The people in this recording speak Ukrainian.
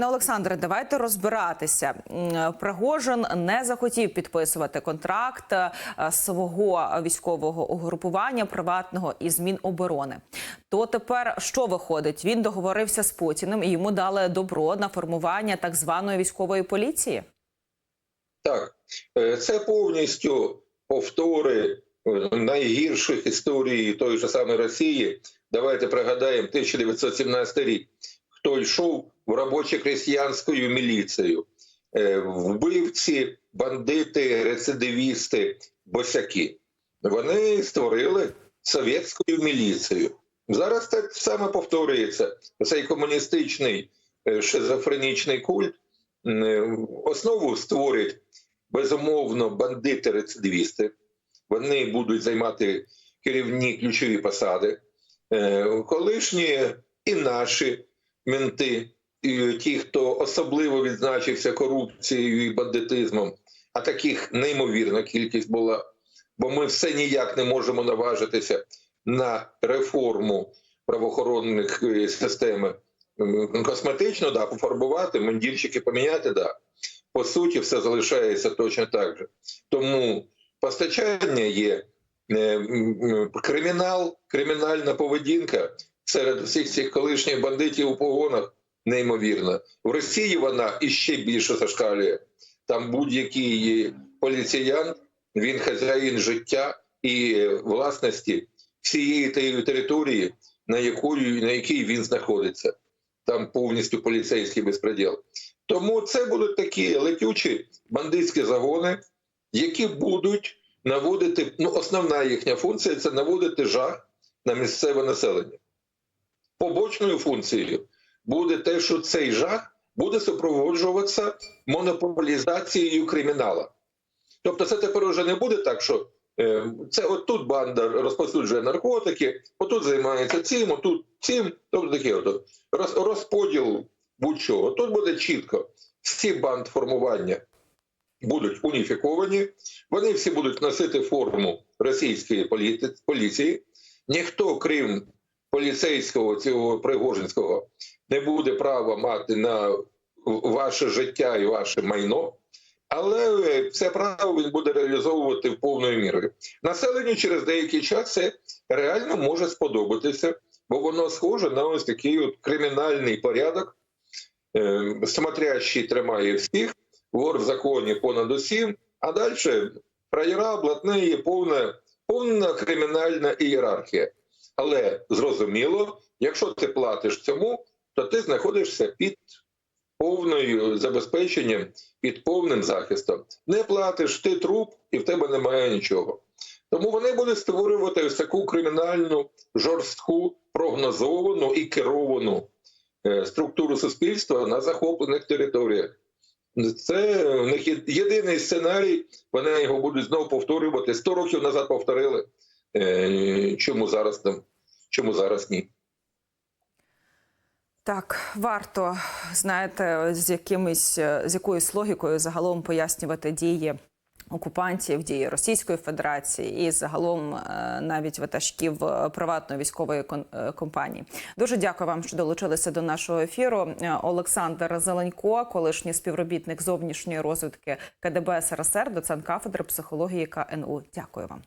Пане Олександре, давайте розбиратися. Пригожин не захотів підписувати контракт е, свого військового угрупування приватного із Міноборони. То тепер що виходить? Він договорився з Путіним і йому дали добро на формування так званої військової поліції. Так, е, це повністю повтори е, найгірших історій тої ж самої Росії. Давайте пригадаємо 1917 рік. Хто йшов в робочо-крестьянську міліцію, Е, вбивці, бандити, рецидивісти, босяки. Вони створили совєтську міліцію. Зараз так саме повторюється. Цей комуністичний е, шизофренічний культ е, основу створять безумовно бандити-рецидивісти. Вони будуть займати керівні ключові посади. Колишні і наші менти, ті, хто особливо відзначився корупцією і бандитизмом, а таких неймовірна кількість була, бо ми все ніяк не можемо наважитися на реформу правоохоронних е, системи. Косметично, да, пофарбувати, мундірчики поміняти, да. По суті, все залишається точно так же. Тому постачання є е, кримінал, кримінальна поведінка серед всіх цих колишніх бандитів у погонах неймовірна. В Росії вона іще більше зашкалює. Там будь-який поліціян, він хазяїн життя і е, власності всієї тієї території, на якої на якій він знаходиться. Там повністю поліцейський безпреділ. Тому це будуть такі летючі бандитські загони, які будуть наводити. Ну, основна їхня функція це наводити жах на місцеве населення. Побочною функцією буде те, що цей жах буде супроводжуватися монополізацією кримінала. Тобто, це тепер уже не буде так, що е, це отут банда розповсюджує наркотики, отут займається цим, отут цим. Тобто таке от роз, розподіл будь-чого. Тут буде чітко всі банд формування будуть уніфіковані, вони всі будуть носити форму російської поліції. Ніхто, крім поліцейського цього Пригожинського, не буде права мати на ваше життя і ваше майно. Але це право він буде реалізовувати в повною мірою. Населенню через деякий час це реально може сподобатися, бо воно схоже на ось такий от кримінальний порядок. Е, Смотрящий тримає всіх, вор в законі понад усім, а далі фраєра, блатні, повна, повна кримінальна ієрархія. Але зрозуміло, якщо ти платиш цьому, то ти знаходишся під повною забезпеченням, під повним захистом. Не платиш, ти труп, і в тебе немає нічого. Тому вони будуть створювати ось таку кримінальну, жорстку, прогнозовану і керовану е, структуру суспільства на захоплених територіях. Це в них єдиний сценарій. Вони його будуть знову повторювати. Сто років назад повторили. Е, Чому зараз там? Чому зараз ні? Так, варто знаєте, з якимись е, з якоюсь логікою загалом пояснювати дії окупантів, дії Російської Федерації і загалом е, навіть ватажків е, приватної військової компанії. Дуже дякую вам, що долучилися до нашого ефіру. Олександр Зеленько, колишній співробітник зовнішньої розвідки КДБ СРСР, доцент кафедри психології КНУ. Дякую вам.